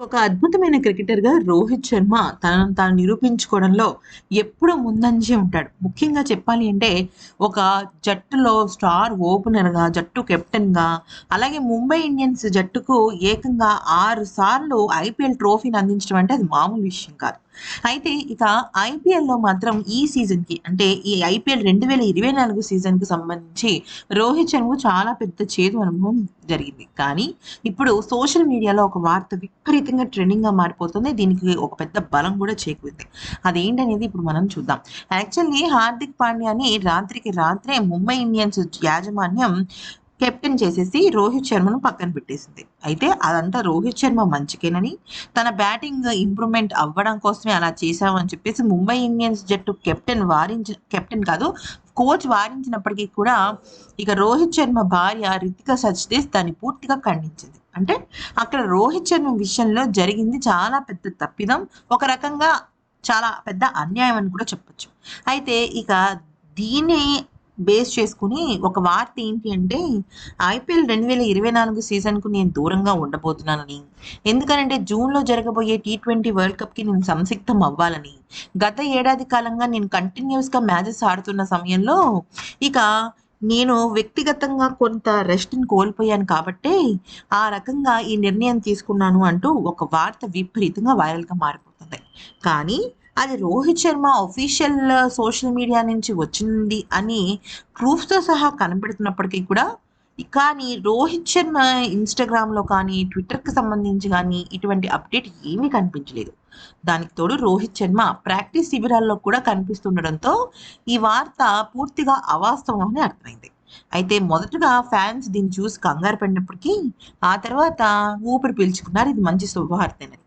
ఒక అద్భుతమైన క్రికెటర్‌గా రోహిత్ శర్మ తనను తాను నిరూపించుకోవడంలో ఎప్పుడూ ముందంజే ఉంటాడు. ముఖ్యంగా చెప్పాలి అంటే ఒక జట్టులో స్టార్ ఓపెనర్‌గా, జట్టు కెప్టెన్‌గా అలాగే ముంబై ఇండియన్స్ జట్టుకు ఏకంగా ఆరు సార్లు ఐపీఎల్ ట్రోఫీని అందించడం అంటే అది మామూలు విషయం కాదు. అయితే ఇక ఐపీఎల్‌లో మాత్రం ఈ సీజన్‌కి అంటే ఈ ఐపీఎల్ 2024 సీజన్‌కి సంబంధించి రోహిత్ శర్మకు చాలా పెద్ద చేదు అనుభవం జరిగింది. కానీ ఇప్పుడు సోషల్ మీడియాలో ఒక వార్త విపరీతంగా ట్రెండింగ్‌గా మారిపోతుంది. దీనికి ఒక పెద్ద బలం కూడా చేకూరింది. అదేంటనేది ఇప్పుడు మనం చూద్దాం. యాక్చువల్లీ హార్దిక్ పాండ్యాని రాత్రికి రాత్రే ముంబై ఇండియన్స్ యాజమాన్యం కెప్టెన్ చేసేసి రోహిత్ శర్మను పక్కన పెట్టేసింది. అయితే అదంతా రోహిత్ శర్మ మంచికేనని, తన బ్యాటింగ్ ఇంప్రూవ్‌మెంట్ అవ్వడం కోసమే అలా చేశామని చెప్పేసి ముంబై ఇండియన్స్ జట్టు కెప్టెన్ వారించి కెప్టెన్ కాదు కోచ్ వారించినప్పటికీ కూడా ఇక రోహిత్ శర్మ భార్య రితికా సచ్దేశ్ దాన్ని పూర్తిగా ఖండించింది. అంటే అక్కడ రోహిత్ శర్మ విషయంలో జరిగింది చాలా పెద్ద తప్పిదం. ఒక రకంగా చాలా పెద్ద అన్యాయం అని కూడా చెప్పొచ్చు. అయితే ఇక దీన్ని బేస్ చేసుకుని ఒక వార్త ఏంటి అంటే ఐపీఎల్ 2024 సీజన్‌కు నేను దూరంగా ఉండబోతున్నానని, ఎందుకనంటే జూన్‌లో జరగబోయే టీ20 వరల్డ్ కప్‌కి నేను సంసిగ్ధం అవ్వాలని, గత ఏడాది కాలంగా నేను కంటిన్యూస్గా మ్యాచెస్ ఆడుతున్న సమయంలో ఇక నేను వ్యక్తిగతంగా కొంత రెస్ట్‌ని కోల్పోయాను కాబట్టే ఆ రకంగా ఈ నిర్ణయం తీసుకున్నాను అంటూ ఒక వార్త విపరీతంగా వైరల్‌గా మారిపోతుంది. కానీ అది Rohit Sharma official social media నుంచి వచ్చింది అని ప్రూఫ్తో సహా కనపడుతున్నప్పటికీ కూడా కానీ రోహిత్ శర్మ ఇన్‌స్టాగ్రామ్‌లో కానీ, ట్విట్టర్‌కి సంబంధించి కానీ ఇటువంటి అప్డేట్ ఏమీ కనిపించలేదు. దానికి తోడు రోహిత్ శర్మ ప్రాక్టీస్ శిబిరాల్లో కూడా కనిపిస్తుండడంతో ఈ వార్త పూర్తిగా అవాస్తవం అని అర్థమైంది. అయితే మొదటగా ఫ్యాన్స్ దీన్ని చూసి కంగారు పడినప్పటికీ ఆ తర్వాత ఊపిరి పీల్చుకున్నారు ఇది మంచి శుభవార్తేనని.